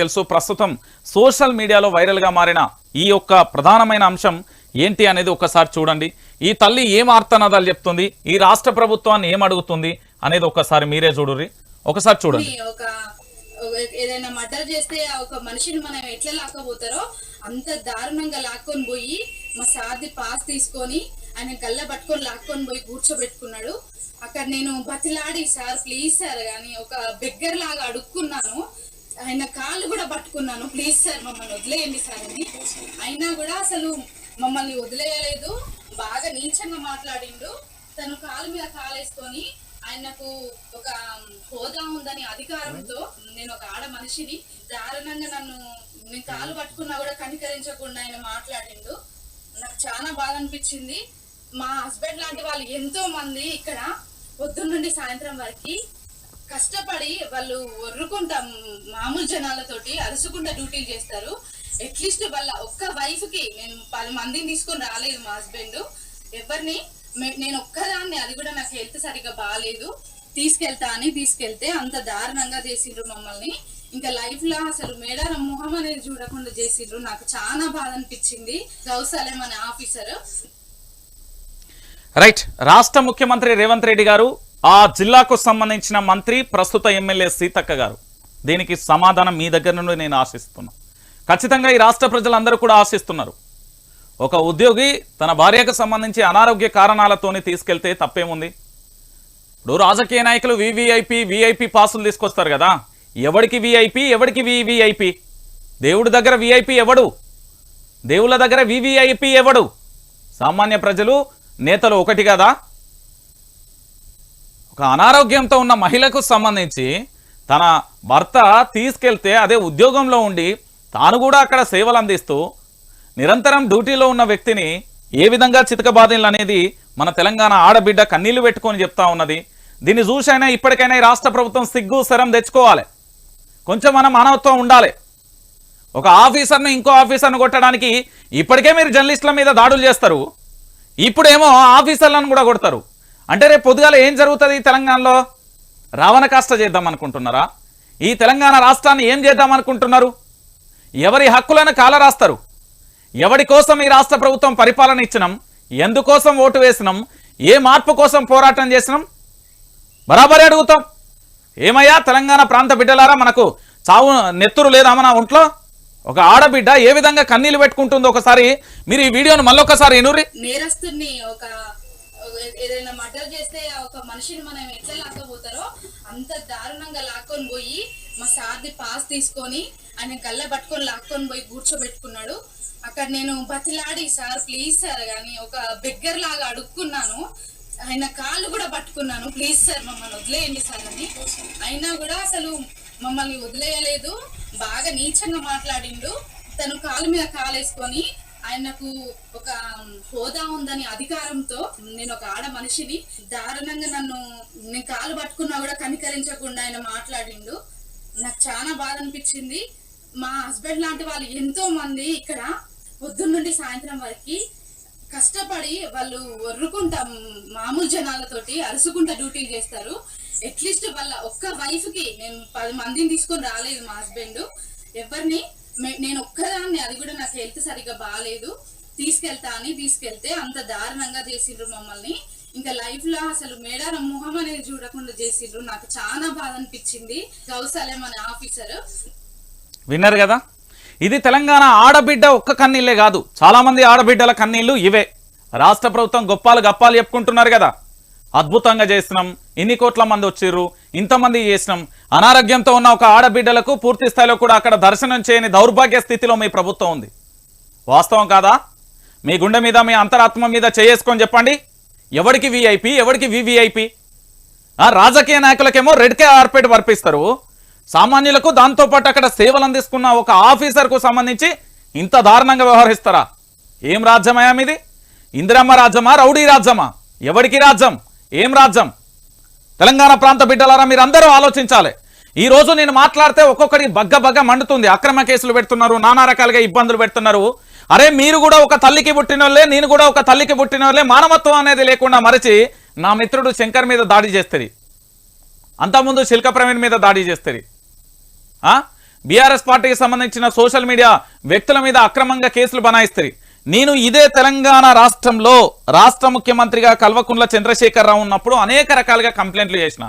తెలుసు. ప్రస్తుతం సోషల్ మీడియాలో వైరల్గా మారిన ఈ యొక్క ప్రధానమైన అంశం ఏంటి అనేది ఒకసారి చూడండి. ఈ తల్లి ఏం ఆర్తనాదాలు చెప్తుంది? ఈ రాష్ట్ర ప్రభుత్వాన్ని ఏం అడుగుతుంది అనేది ఒకసారి మీరే చూడుర్రి. ఒకసారి చూడండి. ఏదైనా మర్డర్ చేస్తే ఒక మనిషిని మనం ఎట్లా లాక్కపోతారో అంత దారుణంగా లాక్కొని పోయి మా సార్ది పాస్ తీసుకొని ఆయన గల్ల పట్టుకొని లాక్కొని పోయి కూర్చోబెట్టుకున్నాడు. అక్కడ నేను బతిలాడి సార్ ప్లీజ్ సార్ కానీ ఒక బెగ్గర్ లాగా అడుక్కున్నాను. ఆయన కాళ్ళు కూడా పట్టుకున్నాను. ప్లీజ్ సార్ మమ్మల్ని వదిలేయండి సార్ అని. అయినా కూడా అసలు మమ్మల్ని వదిలేయలేదు. బాగా నీచంగా మాట్లాడిండు. తను కాలు మీద కాలేసుకొని ఆయనకు ఒక హోదా ఉందని అధికారంతో నేను ఒక ఆడ మనిషిని దారుణంగా నన్ను నేను కాలు పట్టుకున్నా కూడా కనికరించకుండా ఆయన మాట్లాడిండు. నాకు చాలా బాధ అనిపించింది. మా హస్బెండ్ లాంటి వాళ్ళు ఎంతో మంది ఇక్కడ పొద్దున్న నుండి సాయంత్రం వరకు కష్టపడి వాళ్ళు ఒర్రుకుంటా మామూలు జనాలతోటి అరుసుకుంటా డ్యూటీలు చేస్తారు. అట్లీస్ట్ వాళ్ళ ఒక్క వైఫ్కి నేను పది మందిని తీసుకొని రాలేదు మా హస్బెండ్. ఎవరిని? నేను ఒక్కదాన్ని అది కూడా నాకు హెల్త్ సరిగ్గా బాగాలేదు తీసుకెళ్తా అని తీసుకెళ్తే అంత దారుణంగా చేసిండ్రు మమ్మల్ని. ఇంకా లైఫ్లో అసలు మేడారం మొహం అనేది చూడకుండా చేసిండ్రు. నాకు చాలా బాధ అనిపించింది. గౌసాలేం అనే ఆఫీసర్. రైట్. రాష్ట్ర ముఖ్యమంత్రి రేవంత్ రెడ్డి గారు ఆ జిల్లాకు సంబంధించిన మంత్రి ప్రస్తుత ఎమ్మెల్యే సీతక్క గారు. దీనికి సమాధానం మీ దగ్గర నుండి నేను ఆశిస్తున్నా. ఖచ్చితంగా ఈ రాష్ట్ర ప్రజలందరూ కూడా ఆశిస్తున్నారు. ఒక ఉద్యోగి తన భార్యకు సంబంధించి అనారోగ్య కారణాలతోని తీసుకెళ్తే తప్పేముంది? ఇప్పుడు రాజకీయ నాయకులు వివిఐపి విఐపి పాసులు తీసుకొస్తారు కదా. ఎవడికి విఐపి ఎవడికి వివిఐపి దేవుడి దగ్గర విఐపి ఎవడు? దేవుళ్ళ దగ్గర వివిఐపి ఎవడు? సామాన్య ప్రజలు నేతలు ఒకటి కదా. ఒక అనారోగ్యంతో ఉన్న మహిళకు సంబంధించి తన భర్త తీసుకెళ్తే అదే ఉద్యోగంలో ఉండి తాను కూడా అక్కడ సేవలు అందిస్తూ నిరంతరం డ్యూటీలో ఉన్న వ్యక్తిని ఏ విధంగా చితకబాదిలు అనేది మన తెలంగాణ ఆడబిడ్డ కన్నీళ్ళు పెట్టుకొని చెప్తా ఉన్నది. దీన్ని చూసైనా ఇప్పటికైనా ఈ రాష్ట్ర ప్రభుత్వం సిగ్గు శరం తెచ్చుకోవాలి. కొంచెం మన మానవత్వం ఉండాలి. ఒక ఆఫీసర్ను ఇంకో ఆఫీసర్ను కొట్టడానికి ఇప్పటికే మీరు జర్నలిస్టుల మీద దాడులు చేస్తారు. ఇప్పుడేమో ఆఫీసర్లను కూడా కొడతారు. అంటే రేపు పొద్దుగాల ఏం జరుగుతుంది తెలంగాణలో? రావణ కాష్ట చేద్దాం అనుకుంటున్నారా? ఈ తెలంగాణ రాష్ట్రాన్ని ఏం చేద్దాం అనుకుంటున్నారు? ఎవరి హక్కులను కాలరాస్తారు? ఎవరి కోసం ఈ రాష్ట్ర ప్రభుత్వం పరిపాలన ఇచ్చినాం? ఎందుకోసం ఓటు వేసినాం? ఏ మార్పు కోసం పోరాటం చేసినాం? బరాబరే అడుగుతాం. ఏమయ్యా తెలంగాణ ప్రాంత బిడ్డలారా మనకు చావు నెత్తురు లేదా మన ఒంట్లో? ఒక ఆడబిడ్డ ఏ విధంగా కన్నీళ్ళు పెట్టుకుంటుందో ఒకసారి మీరు ఈ వీడియోను మళ్ళొకసారి ఎనురి నేరస్తుని ఒక- ఏదైనా మర్డర్ చేస్తే ఒక మనిషిని మనం ఎట్లా లాక్కపోతారో అంత దారుణంగా లాక్కొని పోయి మా సార్ది పాస్ తీసుకొని ఆయన గల్ల పట్టుకొని లాక్కొని పోయి కూర్చోబెట్టుకున్నాడు. అక్కడ నేను బతిలాడి సార్ ప్లీజ్ సార్ కానీ ఒక బెగ్గర్ లాగా అడుక్కున్నాను. ఆయన కాళ్ళు కూడా పట్టుకున్నాను. ప్లీజ్ సార్ మమ్మల్ని వదిలేయండి సార్ అని. అయినా కూడా అసలు మమ్మల్ని వదిలేయలేదు. బాగా నీచంగా మాట్లాడిండు. తను కాలు మీద కాలేసుకొని ఆయనకు ఒక హోదా ఉందని అధికారంతో నేను ఒక ఆడ మనిషిని దారుణంగా నన్ను నేను కాలు పట్టుకున్నా కూడా కనికరించకుండా ఆయన మాట్లాడిండు. నాకు చాలా బాధ అనిపించింది. మా హస్బెండ్ లాంటి వాళ్ళు ఎంతో మంది ఇక్కడ పొద్దున్న నుండి సాయంత్రం వరకు కష్టపడి వాళ్ళు ఒర్రుకుంటా మామూలు జనాలతోటి అరుసుకుంటా డ్యూటీలు చేస్తారు. అట్లీస్ట్ వాళ్ళ ఒక్క వైఫ్కి మేము పది మందిని తీసుకొని రాలేదు మా హస్బెండ్. ఎవరిని నేను ఒక్కదాన్ని అది కూడా నాకు హెల్త్ సరిగ్గా బాగాలేదు తీసుకెళ్తా అని తీసుకెళ్తే అంత దారుణంగా చేసిండ్రు మమ్మల్ని. ఇంకా లైఫ్లో అసలు మేడారం మొహం అనేది చూడకుండా చేసిండ్రు. నాకు చాలా బాధ అనిపించింది. గౌసాలెం అనే ఆఫీసర్. విన్నారు కదా? ఇది తెలంగాణ ఆడబిడ్డ ఒక్క కన్నీళ్ళే కాదు. చాలా మంది ఆడబిడ్డల కన్నీళ్ళు ఇవే. రాష్ట్ర ప్రభుత్వం గొప్పాలు గప్పాలు చెప్పుకుంటున్నారు కదా? అద్భుతంగా చేసినాం ఇన్ని కోట్ల మంది వచ్చిర్రు. ఇంతమంది చేసినాం. అనారోగ్యంతో ఉన్న ఒక ఆడబిడ్డలకు పూర్తి స్థాయిలో కూడా అక్కడ దర్శనం చేయని దౌర్భాగ్య స్థితిలో మీ ప్రభుత్వం ఉంది. వాస్తవం కాదా? మీ గుండె మీద మీ అంతరాత్మ మీద చేసుకొని చెప్పండి. ఎవడికి విఐపి ఎవడికి వివిఐపి ఆ రాజకీయ నాయకులకేమో రెడ్ కార్పెట్ వర్పిస్తారు. సామాన్యులకు దాంతోపాటు అక్కడ సేవలు అందిస్తున్న ఒక ఆఫీసర్కు సంబంధించి ఇంత దారుణంగా వ్యవహరిస్తారా? ఏం రాజ్యమయా మీది? ఇందిరమ్మ రాజ్యమా? రౌడీ రాజ్యమా? ఎవడికి రాజ్యం? ఏం రాజ్యం? తెలంగాణ ప్రాంత బిడ్డలారా మీరందరూ ఆలోచించాలి. ఈ రోజు నేను మాట్లాడితే ఒక్కొక్కటి బగ్గ బగ్గ మండుతుంది. అక్రమ కేసులు పెడుతున్నారు నానా రకాలుగా ఇబ్బందులు పెడుతున్నారు. అరే మీరు కూడా ఒక తల్లికి పుట్టిన వాళ్ళే నేను కూడా ఒక తల్లికి పుట్టిన మానవత్వం అనేది లేకుండా మరచి నా మిత్రుడు శంకర్ మీద దాడి చేస్తుంది. అంతకుముందు శిల్క ప్రవీణ్ మీద దాడి చేస్తుంది. బీఆర్ఎస్ పార్టీకి సంబంధించిన సోషల్ మీడియా వ్యక్తుల మీద అక్రమంగా కేసులు బనాయిస్తుంది. నేను ఇదే తెలంగాణ రాష్ట్రంలో రాష్ట్ర ముఖ్యమంత్రిగా కల్వకుంట్ల చంద్రశేఖరరావు ఉన్నప్పుడు అనేక రకాలుగా కంప్లైంట్లు చేసిన.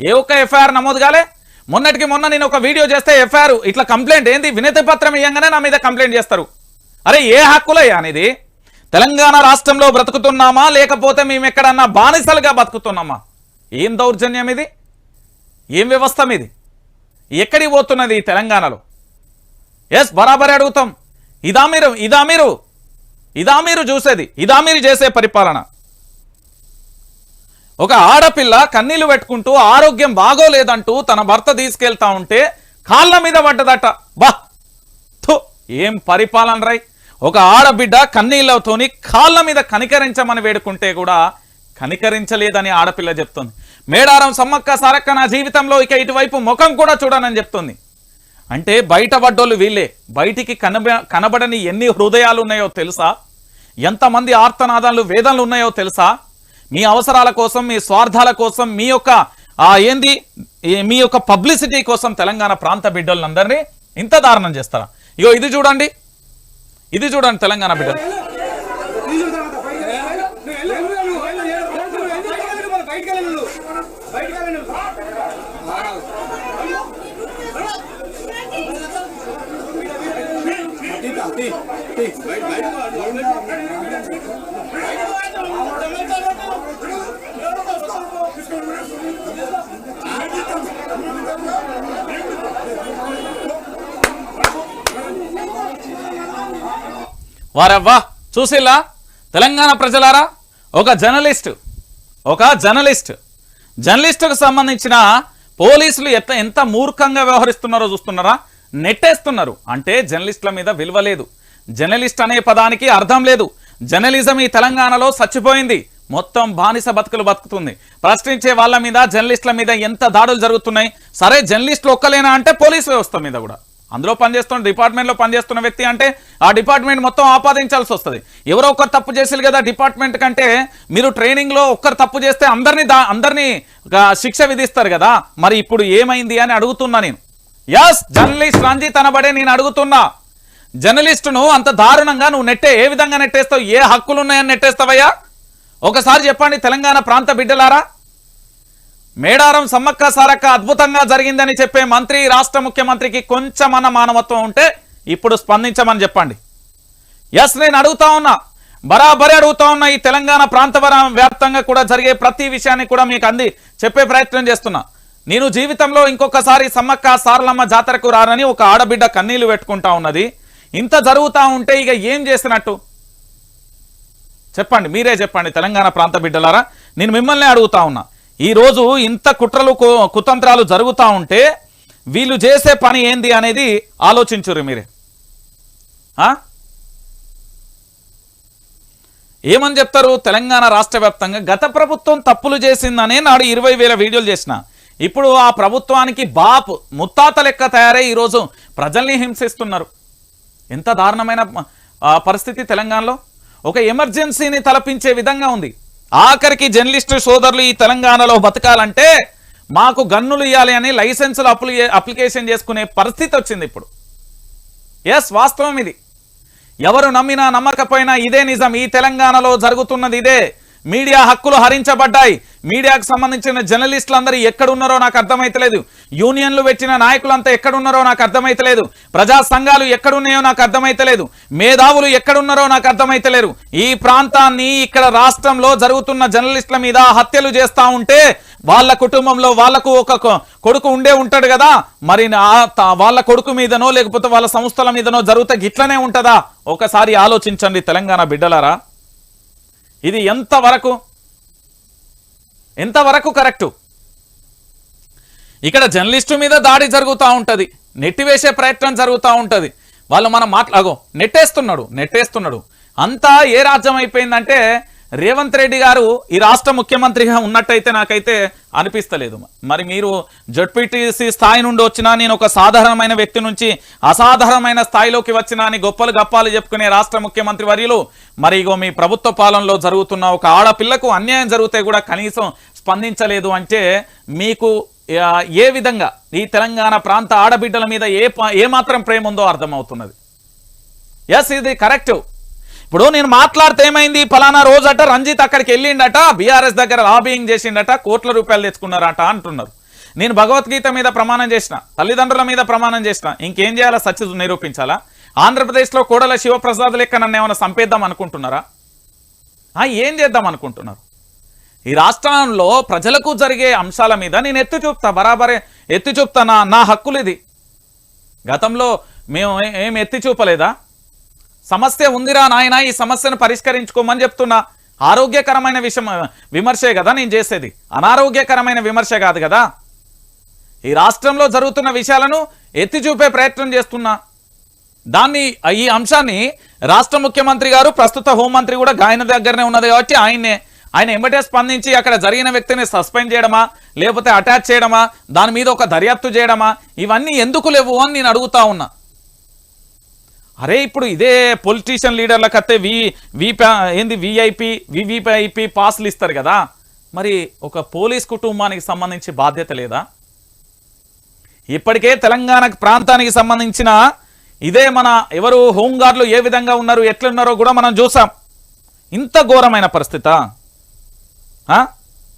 ఏ ఒక్క ఎఫ్ఐఆర్ నమోదు కాలే. మొన్నటికి మొన్న నేను ఒక వీడియో చేస్తే ఎఫ్ఐఆర్ ఇట్లా కంప్లైంట్ ఏంది? వినతి పత్రం ఇవ్వగానే నా మీద కంప్లైంట్ చేస్తారు. అరే ఏ హక్కులయ్యా అనేది తెలంగాణ రాష్ట్రంలో బ్రతుకుతున్నామా? లేకపోతే మేము ఎక్కడన్నా బానిసలుగా బతుకుతున్నామా? ఏం దౌర్జన్యం ఇది? ఏం వ్యవస్థ మీది? ఎక్కడికి పోతున్నది తెలంగాణలో? ఎస్ బరాబరే అడుగుతాం. ఇదా మీరు ఇదా మీరు. ఇదా మీరు చూసేది ఇదా మీరు చేసే పరిపాలన. ఒక ఆడపిల్ల కన్నీళ్ళు పెట్టుకుంటూ ఆరోగ్యం బాగోలేదంటూ తన భర్త తీసుకెళ్తా ఉంటే కాళ్ళ మీద పడ్డదట. బా! ఏం పరిపాలన రై? ఒక ఆడబిడ్డ కన్నీళ్ళతోని కాళ్ళ మీద కనికరించమని వేడుకుంటే కూడా కనికరించలేదని ఆడపిల్ల చెప్తుంది. మేడారం సమ్మక్క సారక్క నా జీవితంలో ఇక ఇటువైపు ముఖం కూడా చూడనని చెప్తుంది. అంటే బయట పడ్డోళ్ళు వీళ్ళే. బయటికి కనబ కనబడని ఎన్ని హృదయాలు ఉన్నాయో తెలుసా? ఎంతమంది ఆర్తనాదాలు వేదనలు ఉన్నాయో తెలుసా? మీ అవసరాల కోసం మీ స్వార్థాల కోసం మీ యొక్క ఏంది? మీ యొక్క పబ్లిసిటీ కోసం తెలంగాణ ప్రాంత బిడ్డలందరినీ ఇంత దారుణం చేస్తారా? ఇగో ఇది చూడండి. ఇది చూడండి తెలంగాణ బిడ్డలు. వారవ్వా చూసిల్లా? తెలంగాణ ప్రజలారా ఒక జర్నలిస్ట్ ఒక జర్నలిస్ట్. జర్నలిస్టుకు సంబంధించిన పోలీసులు ఎంత ఎంత మూర్ఖంగా వ్యవహరిస్తున్నారో చూస్తున్నారా? నెట్టేస్తున్నారు. అంటే జర్నలిస్టుల మీద విలువ లేదు. జర్నలిస్ట్ అనే పదానికి అర్థం లేదు. జర్నలిజం ఈ తెలంగాణలో చచ్చిపోయింది. మొత్తం బానిస బతుకులు బతుకుతుంది. ప్రశ్నించే వాళ్ళ మీద జర్నలిస్టుల మీద ఎంత దాడులు జరుగుతున్నాయి? సరే జర్నలిస్టులు ఒక్కలేనా అంటే పోలీస్ వ్యవస్థ మీద కూడా. అందులో పనిచేస్తున్న డిపార్ట్మెంట్లో పనిచేస్తున్న వ్యక్తి అంటే ఆ డిపార్ట్మెంట్ మొత్తం ఆపాదించాల్సి వస్తుంది. ఎవరో ఒకరు తప్పు చేసారు కదా డిపార్ట్మెంట్ కంటే మీరు ట్రైనింగ్లో ఒక్కరు తప్పు చేస్తే అందరినీ దా అందరినీ శిక్ష విధిస్తారు కదా. మరి ఇప్పుడు ఏమైంది అని అడుగుతున్నా నేను. యస్ జర్నలిస్ట్ రంజిత్ అనబడే నేను అడుగుతున్నా. జర్నలిస్టును అంత దారుణంగా నువ్వు నెట్టే ఏ విధంగా నెట్టేస్తావు ఏ హక్కులు ఉన్నాయని నెట్టేస్తావయ్యా? ఒకసారి చెప్పండి తెలంగాణ ప్రాంత బిడ్డలారా? మేడారం సమ్మక్క సారక్క అద్భుతంగా జరిగిందని చెప్పే మంత్రి రాష్ట్ర ముఖ్యమంత్రికి కొంచెమన్న మానవత్వం ఉంటే ఇప్పుడు స్పందించమని చెప్పండి. ఎస్ నేను అడుగుతా ఉన్నా. బరాబరి అడుగుతా ఉన్నా. ఈ తెలంగాణ ప్రాంత వ్యాప్తంగా కూడా జరిగే ప్రతి విషయాన్ని కూడా మీకు అంది చెప్పే ప్రయత్నం చేస్తున్నా. నేను జీవితంలో ఇంకొకసారి సమ్మక్క సారలమ్మ జాతరకు రానని ఒక ఆడబిడ్డ కన్నీళ్ళు పెట్టుకుంటా ఉన్నది. ఇంత జరుగుతా ఉంటే ఇక ఏం చేసినట్టు? చెప్పండి మీరే చెప్పండి తెలంగాణ ప్రాంత బిడ్డలారా. నేను మిమ్మల్ని అడుగుతా ఉన్నా. ఈరోజు ఇంత కుట్రలు కు- కుతంత్రాలు జరుగుతూ ఉంటే వీళ్ళు చేసే పని ఏంది అనేది ఆలోచించురు మీరే. ఏమని చెప్తారు? తెలంగాణ రాష్ట్ర వ్యాప్తంగా గత ప్రభుత్వం తప్పులు చేసిందనే నాడు ఇరవై వేల వీడియోలు చేసిన. ఇప్పుడు ఆ ప్రభుత్వానికి బాపు ముత్తాత లెక్క తయారై ఈరోజు ప్రజల్ని హింసిస్తున్నారు. ఎంత దారుణమైన పరిస్థితి తెలంగాణలో? ఒక ఎమర్జెన్సీని తలపించే విధంగా ఉంది. ఆఖరికి జర్నలిస్టు సోదరులు ఈ తెలంగాణలో బతకాలంటే మాకు గన్నులు ఇవ్వాలి అని లైసెన్సులు అప్లి అప్లికేషన్ చేసుకునే పరిస్థితి వచ్చింది ఇప్పుడు. ఎస్ వాస్తవం ఇది. ఎవరు నమ్మినా నమ్మకపోయినా ఇదే నిజం. ఈ తెలంగాణలో జరుగుతున్నది ఇదే. మీడియా హక్కులు హరించబడ్డాయి. మీడియాకు సంబంధించిన జర్నలిస్టులు అందరూ ఎక్కడున్నారో నాకు అర్థమైతలేదు. యూనియన్లు పెట్టిన నాయకులంతా ఎక్కడున్నారో నాకు అర్థమైతలేదు. ప్రజా సంఘాలు ఎక్కడున్నాయో నాకు అర్థమైతలేదు. మేధావులు ఎక్కడున్నారో నాకు అర్థమైతలేరు ఈ ప్రాంతాన్ని ఇక్కడ రాష్ట్రంలో జరుగుతున్న జర్నలిస్టుల మీద హత్యలు చేస్తా ఉంటే వాళ్ళ కుటుంబంలో వాళ్ళకు ఒక కొడుకు ఉండే ఉంటాడు కదా. మరి వాళ్ళ కొడుకు మీదనో లేకపోతే వాళ్ళ సంస్థల మీదనో జరుగుతా గిట్లనే ఉంటుందా? ఒకసారి ఆలోచించండి తెలంగాణ బిడ్డలారా. ఇది ఎంతవరకు ఎంతవరకు కరెక్టు ఇక్కడ జర్నలిస్టు మీద దాడి జరుగుతూ ఉంటది. నెట్టివేసే ప్రయత్నం జరుగుతూ ఉంటది. వాళ్ళు మనం మాట్లాగో నెట్టేస్తున్నాడు నెట్టేస్తున్నాడు. అంతా ఏ రాజ్యం అయిపోయిందంటే రేవంత్ రెడ్డి గారు ఈ రాష్ట్ర ముఖ్యమంత్రిగా ఉన్నట్టయితే నాకైతే అనిపిస్తలేదు. మరి మీరు జడ్పీటీసీ స్థాయి నుండి వచ్చినా నేను ఒక సాధారణమైన వ్యక్తి నుంచి అసాధారణమైన స్థాయిలోకి వచ్చినా అని గొప్పలు గప్పాలు చెప్పుకునే రాష్ట్ర ముఖ్యమంత్రి వర్యులు మరి ఇగో మీ ప్రభుత్వ పాలనలో జరుగుతున్న ఒక ఆడపిల్లకు అన్యాయం జరిగితే కూడా కనీసం స్పందించలేదు అంటే మీకు ఏ విధంగా ఈ తెలంగాణ ప్రాంత ఆడబిడ్డల మీద ఏ ఏమాత్రం ప్రేమ ఉందో అర్థమవుతున్నది. ఎస్ ఇది కరెక్ట్. ఇప్పుడు నేను మాట్లాడితే ఏమైంది? ఫలానా రోజట రంజిత్ అక్కడికి వెళ్ళిండట బీఆర్ఎస్ దగ్గర లాబింగ్ చేసిండట కోట్ల రూపాయలు తెచ్చుకున్నారట అంటున్నారు. నేను భగవద్గీత మీద ప్రమాణం చేసిన తల్లిదండ్రుల మీద ప్రమాణం చేసిన ఇంకేం చేయాలా సత్య నిరూపించాలా? ఆంధ్రప్రదేశ్లో కోడల శివప్రసాద్ లెక్క నన్ను ఏమైనా సంపేద్దాం అనుకుంటున్నారా? ఏం చేద్దాం అనుకుంటున్నారు? ఈ రాష్ట్రంలో ప్రజలకు జరిగే అంశాల మీద నేను ఎత్తి చూపుతా బరాబరే ఎత్తి చూపుతా నా నా హక్కులు ఇది గతంలో మేము ఏం ఎత్తి చూపలేదా? సమస్య ఉందిరా నాయన ఈ సమస్యను పరిష్కరించుకోమని చెప్తున్నా. ఆరోగ్యకరమైన విషయం విమర్శే కదా నేను చేసేది. అనారోగ్యకరమైన విమర్శ కాదు కదా. ఈ రాష్ట్రంలో జరుగుతున్న విషయాలను ఎత్తి చూపే ప్రయత్నం చేస్తున్నా. దాన్ని ఈ అంశాన్ని రాష్ట్ర ముఖ్యమంత్రి గారు ప్రస్తుత హోంమంత్రి కూడా ఆయన దగ్గరనే ఉన్నది కాబట్టి ఆయన్నే ఆయన ఎంబటే స్పందించి అక్కడ జరిగిన వ్యక్తిని సస్పెండ్ చేయడమా లేకపోతే అటాచ్ చేయడమా దాని మీద ఒక దర్యాప్తు చేయడమా ఇవన్నీ ఎందుకు లేవు అని నేను అడుగుతా ఉన్నా. అరే ఇప్పుడు ఇదే పొలిటీషియన్ లీడర్లకు అత్తే వి వి ఏంది విఐపి వివిఐపి పాస్లు ఇస్తారు కదా. మరి ఒక పోలీస్ కుటుంబానికి సంబంధించి బాధ్యత లేదా? ఇప్పటికే తెలంగాణ ప్రాంతానికి సంబంధించిన ఇదే మన ఎవరు హోంగార్డులు ఏ విధంగా ఉన్నారు ఎట్లున్నారో కూడా మనం చూసాం. ఇంత ఘోరమైన పరిస్థితా? ఆ?